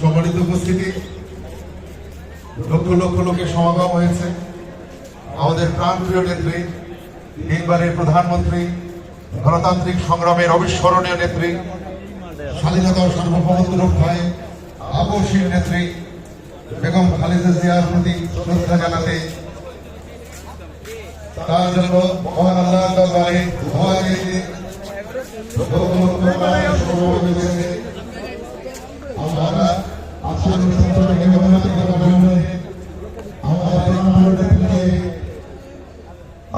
সম্মানিত উপস্থিতি, লক্ষ লক্ষ লোকের সমাগম হয়েছে। আমাদের প্রাণপ্রিয় নেত্রী তিনবারের প্রধানমন্ত্রী, গণতান্ত্রিক সংগ্রামের অবিস্মরণীয় নেত্রী, স্বাধীনতা ও সার্বভৌমত্ব রক্ষায় আপসীর নেত্রী, বেগম খালেদা জিয়ার প্রতি শ্রদ্ধা জানাতে তার জন্য মহান আল্লাহ দরবারে দোয়া চাইতে লক্ষ লক্ষ প্রাণের সমাগম হয়েছে আমরা আজকের অনুষ্ঠানটাকে মেহনত করার জন্য আমাদের প্রাণপ্রিয় নেত্রীকে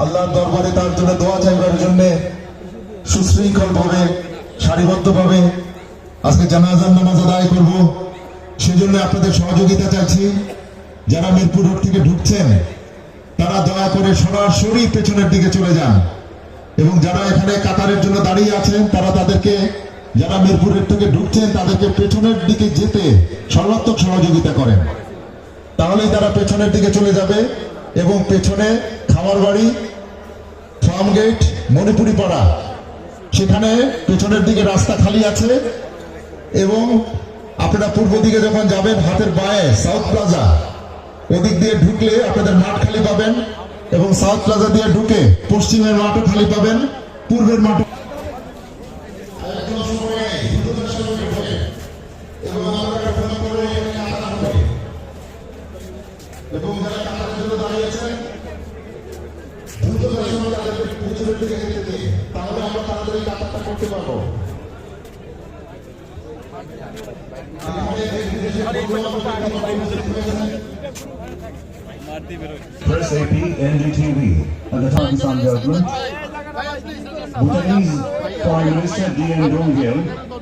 আল্লাহর দরবারে তার জন্য দোয়া চাইবার জন্য সুশৃঙ্খল ভাবে সারিবদ্ধ ভাবে আজকে জানাজার নামাজ আদায় করব। সেজন্য আপনাদের সহযোগিতা চাইছি। যারা মিরপুর রোড থেকে ঢুকছেন, তারা দয়া করে সরাসরি পেছনের দিকে চলে যান। এবং যারা এখানে কাতারের জন্য দাঁড়িয়ে আছেন, তারা তাদেরকে, যারা মিরপুর রোড থেকে ঢুকছেন, তাদেরকে পেছনের দিকে যেতে সর্বাত্মক সহযোগিতা করেন। তাহলেই তারা পেছনের দিকে চলে যাবে এবং পেছনে খামার বাড়ি ফার্ম মণিপুরি পাড়া সেখানে পেছনের দিকে রাস্তা খালি আছে এবং আপনারা পূর্ব দিকে যখন যাবেন, হাতের বায়ে সাউথ প্লাজা। ওদিক দিয়ে ঢুকলে আপনাদের মাঠ খালি পাবেন এবং সাউথ প্লাজা দিয়ে ঢুকে পশ্চিমের মাঠও খালি পাবেন, পূর্বের মাঠও। এবং যারা কাতারের জন্য দাঁড়িয়েছেন দ্রুত সময় তাদেরকে পিছনের দিকে যেতে দিই তাহলে আমরা তাড়াতাড়ি কাতারটা করতে পারব Press AP NDTV and the Pakistan government. Bhutanese Prime Minister D.N. Donghyal, the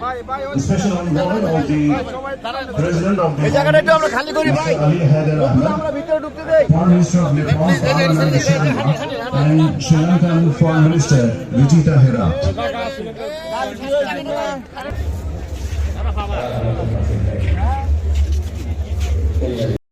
special involvement of the president of the Ali Haider Ahmed, Prime Minister of Nepal, and Sri Lankan Foreign Minister Vijita Herat.